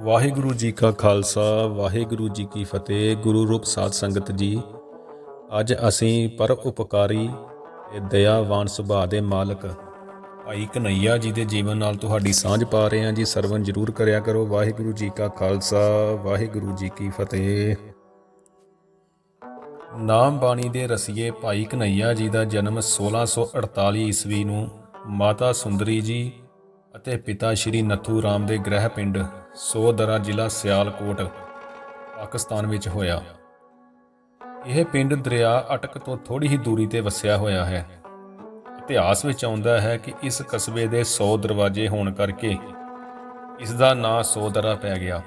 ਵਾਹਿਗੁਰੂ ਜੀ ਕਾ ਖਾਲਸਾ, ਵਾਹਿਗੁਰੂ ਜੀ ਕੀ ਫਤਿਹ, ਗੁਰੂ ਰੂਪ ਸਾਧ ਸੰਗਤ ਜੀ। ਅੱਜ ਅਸੀਂ ਪਰ ਉਪਕਾਰੀ ਤੇ ਦਇਆਵਾਨ ਸੁਭਾਅ ਦੇ ਮਾਲਕ ਭਾਈ ਕਨਈਆ ਜੀ ਦੇ ਜੀਵਨ ਨਾਲ ਤੁਹਾਡੀ ਸਾਂਝ ਪਾ ਰਹੇ ਹਾਂ ਜੀ। ਸਰਵਨ ਜਰੂਰ ਕਰਿਆ ਕਰੋ। ਵਾਹਿਗੁਰੂ ਜੀ ਕਾ ਖਾਲਸਾ, ਵਾਹਿਗੁਰੂ ਜੀ ਕੀ ਫਤਿਹ। ਨਾਮ ਬਾਣੀ ਦੇ ਰਸੀਏ ਭਾਈ ਕਨਈਆ ਜੀ ਦਾ ਜਨਮ 1648 ਈਸਵੀ ਨੂੰ ਮਾਤਾ ਸੁੰਦਰੀ ਜੀ ਅਤੇ ਪਿਤਾ ਸ਼੍ਰੀ ਨਥੂ ਰਾਮ ਦੇ ਗ੍ਰਹਿ ਪਿੰਡ ਸੋਦਰਾ ਜ਼ਿਲ੍ਹਾ ਸਿਆਲਕੋਟ, ਪਾਕਿਸਤਾਨ ਵਿੱਚ ਹੋਇਆ। ਇਹ ਪਿੰਡ ਦਰਿਆ ਅਟਕ ਤੋਂ ਥੋੜੀ ਹੀ ਦੂਰੀ ਤੇ ਵਸਿਆ ਹੋਇਆ ਹੈ। ਇਤਿਹਾਸ ਵਿੱਚ ਆਉਂਦਾ ਹੈ ਕਿ ਇਸ ਕਸਬੇ ਦੇ 100 ਦਰਵਾਜ਼ੇ ਹੋਣ ਕਰਕੇ ਇਸ ਦਾ ਨਾਂ ਸੋਦਰਾ ਪੈ ਗਿਆ।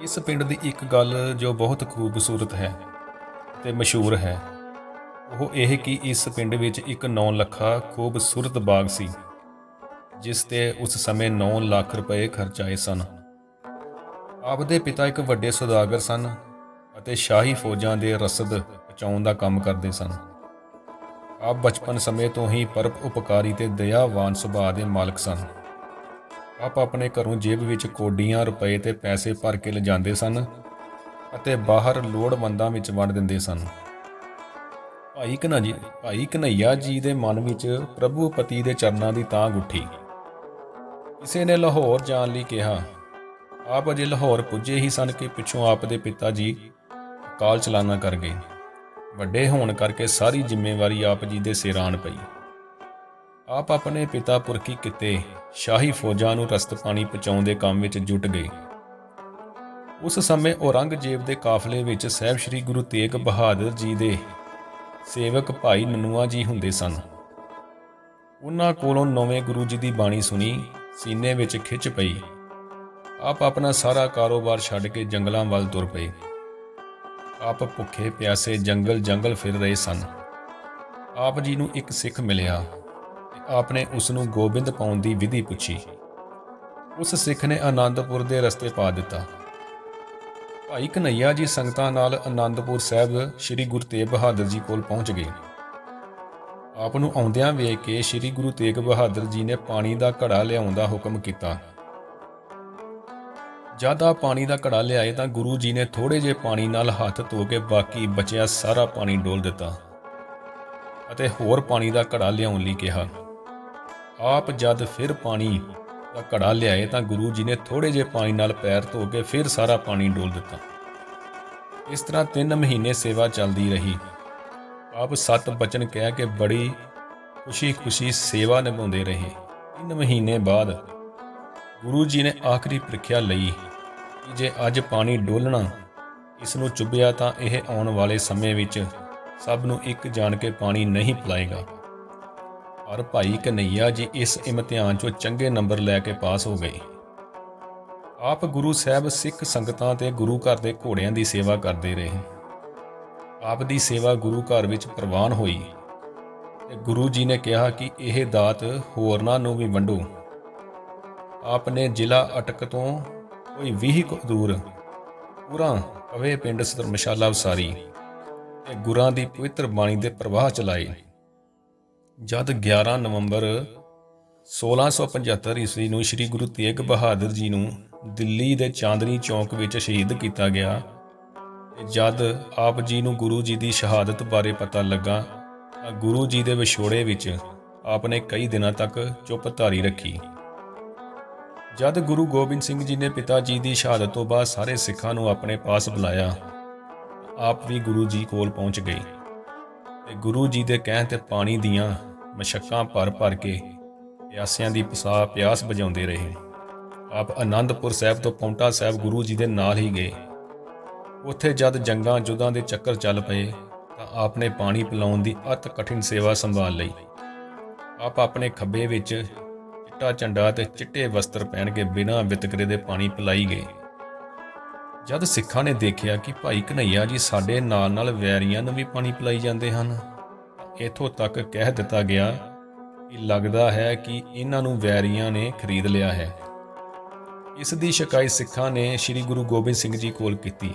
ਇਸ ਪਿੰਡ ਦੀ ਇੱਕ ਗੱਲ ਜੋ ਬਹੁਤ ਖੂਬਸੂਰਤ ਹੈ ਤੇ ਮਸ਼ਹੂਰ ਹੈ, ਉਹ ਇਹ ਕਿ ਇਸ ਪਿੰਡ ਵਿੱਚ ਇੱਕ 9 ਲੱਖਾ ਖੂਬਸੂਰਤ ਬਾਗ ਸੀ। ਜਿਸ ਤੇ ਉਸ ਸਮੇਂ 9 ਲੱਖ ਰੁਪਏ ਖਰਚਾਏ ਸਨ। ਆਪ ਦੇ ਪਿਤਾ ਇੱਕ ਵੱਡੇ ਸੌਦਾਗਰ ਸਨ ਅਤੇ ਸ਼ਾਹੀ ਫੌਜਾਂ ਦੇ ਰਸਦ ਪਹੁੰਚਾਉਣ ਦਾ ਕੰਮ ਕਰਦੇ ਸਨ। ਆਪ ਬਚਪਨ ਸਮੇਂ ਤੋਂ ਹੀ ਪਰਪ ਉਪਕਾਰੀ ਤੇ ਦਇਆਵਾਨ ਸੁਭਾਅ ਦੇ ਮਾਲਕ ਸਨ। ਆਪ ਆਪਣੇ ਘਰੋਂ ਜੇਬ ਵਿੱਚ ਕੋਡੀਆਂ ਰੁਪਏ ਤੇ ਪੈਸੇ ਭਰ ਕੇ ਲਿਜਾਂਦੇ ਸਨ ਅਤੇ ਬਾਹਰ ਲੋੜਵੰਦਾਂ ਵਿੱਚ ਵੰਡ ਦਿੰਦੇ ਸਨ। ਭਾਈ ਕਨ੍ਹਾ ਭਾਈ ਕਨਈਆ ਜੀ ਦੇ ਮਨ ਵਿੱਚ ਪ੍ਰਭੂ ਪਤੀ ਦੇ ਚਰਨਾਂ ਦੀ ਤਾਂਘ ਉੱਠੀ। ਕਿਸੇ ਨੇ ਲਾਹੌਰ ਜਾਣ ਲਈ ਕਿਹਾ, ਆਪ ਅਜੇ ਲਾਹੌਰ ਪੁੱਜੇ ਹੀ ਸਨ ਕਿ ਪਿੱਛੋਂ ਆਪ ਦੇ ਪਿਤਾ ਜੀ ਕਾਲ ਚਲਾਨਾ ਕਰ ਗਏ। ਵੱਡੇ ਹੋਣ ਕਰਕੇ ਸਾਰੀ ਜ਼ਿੰਮੇਵਾਰੀ ਆਪ ਜੀ ਦੇ ਸਿਰ ਆਣ ਪਈ। ਆਪ ਆਪਣੇ ਪਿਤਾ ਪੁਰਖੀ ਕਿਤੇ ਸ਼ਾਹੀ ਫੌਜਾਂ ਨੂੰ ਰਸਤ ਪਾਣੀ ਪਹੁੰਚਾਉਣ ਦੇ ਕੰਮ ਵਿੱਚ ਜੁਟ ਗਏ। ਉਸ ਸਮੇਂ ਔਰੰਗਜ਼ੇਬ ਦੇ ਕਾਫਲੇ ਵਿੱਚ ਸਹਿਬ ਸ੍ਰੀ ਗੁਰੂ ਤੇਗ ਬਹਾਦਰ ਜੀ ਦੇ ਸੇਵਕ ਭਾਈ ਨਨੂਆ ਜੀ ਹੁੰਦੇ ਸਨ। ਉਹਨਾਂ ਕੋਲੋਂ ਨਵੇਂ ਗੁਰੂ ਜੀ ਦੀ ਬਾਣੀ ਸੁਣੀ ਸੀਨੇ ਵਿੱਚ ਖਿੱਚ ਪਈ। ਆਪ ਆਪਣਾ ਸਾਰਾ ਕਾਰੋਬਾਰ ਛੱਡ ਕੇ ਜੰਗਲਾਂ ਵੱਲ ਤੁਰ ਪਏ ਆਪ ਭੁੱਖੇ ਪਿਆਸੇ ਜੰਗਲ ਜੰਗਲ ਫਿਰ ਰਹੇ ਸਨ। ਆਪ ਜੀ ਨੂੰ ਇੱਕ ਸਿੱਖ ਮਿਲਿਆ ਆਪ ਨੇ ਉਸ ਨੂੰ ਗੋਬਿੰਦ ਪਾਉਣ ਦੀ ਵਿਧੀ ਪੁੱਛੀ। ਉਸ ਸਿੱਖ ਨੇ ਆਨੰਦਪੁਰ ਦੇ ਰਸਤੇ ਪਾ ਦਿੱਤਾ। ਭਾਈ ਕਨਈਆ ਜੀ ਸੰਗਤਾਂ ਨਾਲ ਆਨੰਦਪੁਰ ਸਾਹਿਬ ਸ੍ਰੀ ਗੁਰੂ ਤੇਗ ਬਹਾਦਰ ਜੀ ਕੋਲ ਪਹੁੰਚ ਗਏ। ਆਪ ਨੂੰ ਆਉਂਦਿਆਂ ਵੇਖ ਕੇ ਸ੍ਰੀ ਗੁਰੂ ਤੇਗ ਬਹਾਦਰ ਜੀ ਨੇ ਪਾਣੀ ਦਾ ਘੜਾ ਲਿਆਉਣ ਦਾ ਹੁਕਮ ਕੀਤਾ। ਜਦ ਆ ਪਾਣੀ ਦਾ ਘੜਾ ਲਿਆਏ ਤਾਂ ਗੁਰੂ ਜੀ ਨੇ ਥੋੜੇ ਜਿਹੇ ਪਾਣੀ ਨਾਲ ਹੱਥ ਧੋ ਕੇ ਬਾਕੀ ਬਚਿਆ ਸਾਰਾ ਪਾਣੀ ਡੋਲ ਦਿੱਤਾ ਅਤੇ ਹੋਰ ਪਾਣੀ ਦਾ ਘੜਾ ਲਿਆਉਣ ਲਈ ਕਿਹਾ। ਆਪ ਜਦ ਫਿਰ ਪਾਣੀ ਦਾ ਘੜਾ ਲਿਆਏ ਤਾਂ ਗੁਰੂ ਜੀ ਨੇ ਥੋੜੇ ਜਿਹੇ ਪਾਣੀ ਨਾਲ ਪੈਰ ਧੋ ਕੇ ਫਿਰ ਸਾਰਾ ਪਾਣੀ ਡੋਲ ਦਿੱਤਾ। ਇਸ ਤਰ੍ਹਾਂ 3 ਮਹੀਨੇ ਸੇਵਾ ਚੱਲਦੀ ਰਹੀ। ਆਪ ਸਤ ਬਚਨ ਕਹਿ ਕੇ ਬੜੀ ਖੁਸ਼ੀ-ਖੁਸ਼ੀ ਸੇਵਾ ਨਿਭਾਉਂਦੇ ਰਹੇ। 3 ਮਹੀਨੇ ਬਾਅਦ ਗੁਰੂ ਜੀ ਨੇ ਆਖਰੀ ਪ੍ਰੀਖਿਆ ਲਈ ਕਿ ਜੇ ਅੱਜ ਪਾਣੀ ਡੋਲਣਾ, ਇਸ ਨੂੰ ਚੁੱਭਿਆ ਤਾਂ ਇਹ ਆਉਣ ਵਾਲੇ ਸਮੇਂ ਵਿੱਚ ਸਭ ਨੂੰ ਇੱਕ ਜਾਣ ਕੇ ਪਾਣੀ ਨਹੀਂ ਪਿਲਾਏਗਾ। ਪਰ ਭਾਈ ਕਨਈਆ ਜੀ ਇਸ ਇਮਤਿਹਾਨ 'ਚੋਂ ਚੰਗੇ ਨੰਬਰ ਲੈ ਕੇ ਪਾਸ ਹੋ ਗਏ। ਆਪ ਗੁਰੂ ਸਾਹਿਬ ਸਿੱਖ ਸੰਗਤਾਂ ਤੇ ਗੁਰੂ ਘਰ ਦੇ ਘੋੜਿਆਂ ਦੀ ਸੇਵਾ ਕਰਦੇ ਰਹੇ। ਆਪ ਦੀ ਸੇਵਾ ਗੁਰੂ ਘਰ ਵਿੱਚ ਪ੍ਰਵਾਨ ਹੋਈ। ਤੇ ਗੁਰੂ ਜੀ ਨੇ ਕਿਹਾ ਕਿ ਇਹ ਦਾਤ ਹੋਰਨਾਂ ਨੂੰ ਵੀ ਵੰਡੋ। ਆਪ ਨੇ ਜ਼ਿਲ੍ਹਾ ਅਟਕ ਤੋਂ ਕੋਈ 20 ਕੁ ਦੂਰ ਪੂਰਾ ਕਵੇ ਪਿੰਡ ਧਰਮਸ਼ਾਲਾ ਵਸਾਰੀ ਤੇ ਗੁਰਾਂ ਦੀ ਪਵਿੱਤਰ ਬਾਣੀ ਦੇ ਪ੍ਰਵਾਹ ਚਲਾਏ। ਜਦ 11 ਨਵੰਬਰ 1675 ਈਸਵੀ ਨੂੰ ਸ੍ਰੀ ਗੁਰੂ ਤੇਗ ਬਹਾਦਰ ਜੀ ਨੂੰ ਦਿੱਲੀ ਦੇ ਚਾਂਦਨੀ ਚੌਕ ਵਿੱਚ ਸ਼ਹੀਦ ਕੀਤਾ ਗਿਆ ਜਦ ਆਪ ਜੀ ਨੂੰ ਗੁਰੂ ਜੀ ਦੀ ਸ਼ਹਾਦਤ ਬਾਰੇ ਪਤਾ ਲੱਗਾ, ਤਾਂ ਗੁਰੂ ਜੀ ਦੇ ਵਿਛੋੜੇ ਵਿੱਚ ਆਪ ਨੇ ਕਈ ਦਿਨਾਂ ਤੱਕ ਚੁੱਪ ਧਾਰੀ ਰੱਖੀ। ਜਦ ਗੁਰੂ ਗੋਬਿੰਦ ਸਿੰਘ ਜੀ ਨੇ ਪਿਤਾ ਜੀ ਦੀ ਸ਼ਹਾਦਤ ਤੋਂ ਬਾਅਦ ਸਾਰੇ ਸਿੱਖਾਂ ਨੂੰ ਆਪਣੇ ਪਾਸ ਬੁਲਾਇਆ, ਆਪ ਵੀ ਗੁਰੂ ਜੀ ਕੋਲ ਪਹੁੰਚ ਗਏ। ਤੇ ਗੁਰੂ ਜੀ ਦੇ ਕਹਿਣ ਤੇ ਪਾਣੀ ਦੀਆਂ ਮਸ਼ੱਕਾਂ ਭਰ ਭਰ ਕੇ ਪਿਆਸਿਆਂ ਦੀ ਪਸਾ ਪਿਆਸ ਬੁਝਾਉਂਦੇ ਰਹੇ। ਆਪ ਆਨੰਦਪੁਰ ਸਾਹਿਬ ਤੋਂ ਪੌਂਟਾ ਸਾਹਿਬ ਗੁਰੂ ਜੀ ਦੇ ਨਾਲ ਹੀ ਗਏ। ਉੱਥੇ ਜਦ ਜੰਗਾਂ ਜੁਦਾਂ ਦੇ ਚੱਕਰ ਚੱਲ ਪਏ ਤਾਂ ਆਪ ਨੇ ਪਾਣੀ ਪਿਲਾਉਣ ਦੀ ਅਤ ਕਠਿਨ ਸੇਵਾ ਸੰਭਾਲ ਲਈ। ਆਪ ਆਪਣੇ ਖੱਬੇ ਵਿੱਚ ਚਿੱਟਾ ਝੰਡਾ ਤੇ ਚਿੱਟੇ ਵਸਤਰ ਪਹਿਨ ਕੇ ਬਿਨਾਂ ਵਿਤਕਰੇ ਦੇ ਪਾਣੀ ਪਿਲਾਈ ਗਏ। ਜਦ ਸਿੱਖਾਂ ਨੇ ਦੇਖਿਆ ਕਿ ਭਾਈ ਕਨਈਆ ਜੀ ਸਾਡੇ ਨਾਲ ਨਾਲ ਵੈਰੀਆਂ ਨੂੰ ਵੀ ਪਾਣੀ ਪਿਲਾਈ ਜਾਂਦੇ ਹਨ ਇਥੋਂ ਤੱਕ ਕਹਿ ਦਿੱਤਾ ਗਿਆ ਕਿ ਲੱਗਦਾ ਹੈ ਕਿ ਇਹਨਾਂ ਨੂੰ ਵੈਰੀਆਂ ਨੇ ਖਰੀਦ ਲਿਆ ਹੈ। ਇਸ ਦੀ ਸ਼ਿਕਾਇਤ ਸਿੱਖਾਂ ਨੇ ਸ੍ਰੀ ਗੁਰੂ ਗੋਬਿੰਦ ਸਿੰਘ ਜੀ ਕੋਲ ਕੀਤੀ।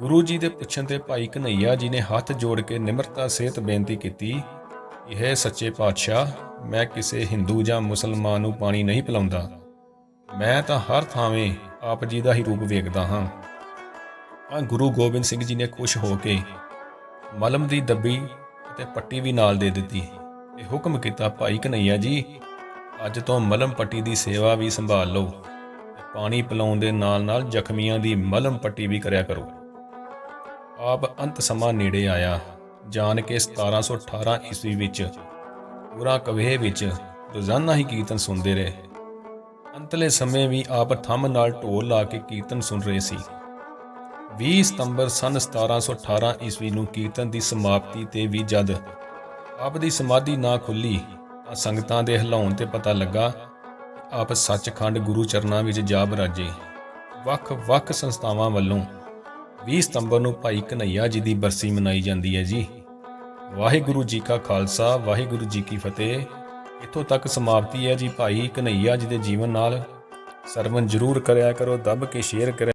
ਗੁਰੂ ਜੀ ਦੇ ਪੁੱਛਣ ਤੇ ਭਾਈ ਕਨਈਆ ਜੀ ਨੇ ਹੱਥ ਜੋੜ ਕੇ ਨਿਮਰਤਾ ਸਹਿਤ ਬੇਨਤੀ ਕੀਤੀ ਇਹ ਸੱਚੇ ਪਾਤਸ਼ਾਹ, ਮੈਂ ਕਿਸੇ ਹਿੰਦੂ ਜਾਂ ਮੁਸਲਮਾਨ ਨੂੰ ਪਾਣੀ ਨਹੀਂ ਪਿਲਾਉਂਦਾ। ਮੈਂ ਤਾਂ ਹਰ ਥਾਵੇਂ ਆਪ ਜੀ ਦਾ ਹੀ ਰੂਪ ਵੇਖਦਾ ਹਾਂ। ਤਾਂ ਗੁਰੂ ਗੋਬਿੰਦ ਸਿੰਘ ਜੀ ਨੇ ਖੁਸ਼ ਹੋ ਕੇ ਮਲਮ ਦੀ ਦੱਬੀ ਅਤੇ ਪੱਟੀ ਵੀ ਨਾਲ ਦੇ ਦਿੱਤੀ ਤੇ ਹੁਕਮ ਕੀਤਾ, ਭਾਈ ਕਨਈਆ ਜੀ, ਅੱਜ ਤੋਂ ਮਲਮ ਪੱਟੀ ਦੀ ਸੇਵਾ ਵੀ ਸੰਭਾਲ ਲਓ ਪਾਣੀ ਪਿਲਾਉਣ ਦੇ ਨਾਲ ਨਾਲ ਜ਼ਖਮੀਆਂ ਦੀ ਮਲਮ ਪੱਟੀ ਵੀ ਕਰਿਆ ਕਰੋ। ਆਪ ਅੰਤ ਸਮਾਂ ਨੇੜੇ ਆਇਆ, ਜਾਣ ਕੇ 1718 ਈਸਵੀ ਵਿੱਚ ਪੂਰਾ ਕਵੇਹ ਵਿੱਚ ਰੋਜ਼ਾਨਾ ਹੀ ਕੀਰਤਨ ਸੁਣਦੇ ਰਹੇ। ਅੰਤਲੇ ਸਮੇਂ ਵੀ ਆਪ ਥੰਮ ਨਾਲ ਢੋਲ ਲਾ ਕੇ ਕੀਰਤਨ ਸੁਣ ਰਹੇ ਸੀ। 20 ਸਤੰਬਰ ਸਨ 1718 ਈਸਵੀ ਨੂੰ ਕੀਰਤਨ ਦੀ ਸਮਾਪਤੀ ਤੇ ਵੀ ਜਦ ਆਪ ਦੀ ਸਮਾਧੀ ਨਾ ਖੁੱਲੀ, ਤਾਂ ਸੰਗਤਾਂ ਦੇ ਹਿਲਾਉਣ ਤੇ ਪਤਾ ਲੱਗਾ ਆਪ ਸੱਚਖੰਡ ਗੁਰੂ ਚਰਨਾਂ ਵਿੱਚ ਜਾ ਬਰਾਜੇ ਵੱਖ-ਵੱਖ ਸੰਸਥਾਵਾਂ ਵੱਲੋਂ 20 ਸਤੰਬਰ ਨੂੰ ਭਾਈ ਕਨਈਆ ਜੀ ਦੀ ਬਰਸੀ ਮਨਾਈ ਜਾਂਦੀ ਹੈ ਜੀ। ਵਾਹਿਗੁਰੂ ਜੀ ਕਾ ਖਾਲਸਾ, ਵਾਹਿਗੁਰੂ ਜੀ ਕੀ ਫਤਿਹ। ਇੱਥੋਂ ਤੱਕ ਸਮਾਪਤੀ ਹੈ ਜੀ ਭਾਈ ਕਨਈਆ ਜੀ ਦੇ ਜੀਵਨ ਨਾਲ। ਸਰਵਨ ਜਰੂਰ ਕਰਿਆ ਕਰੋ, ਦੱਬ ਕੇ ਸ਼ੇਅਰ ਕਰਿਆ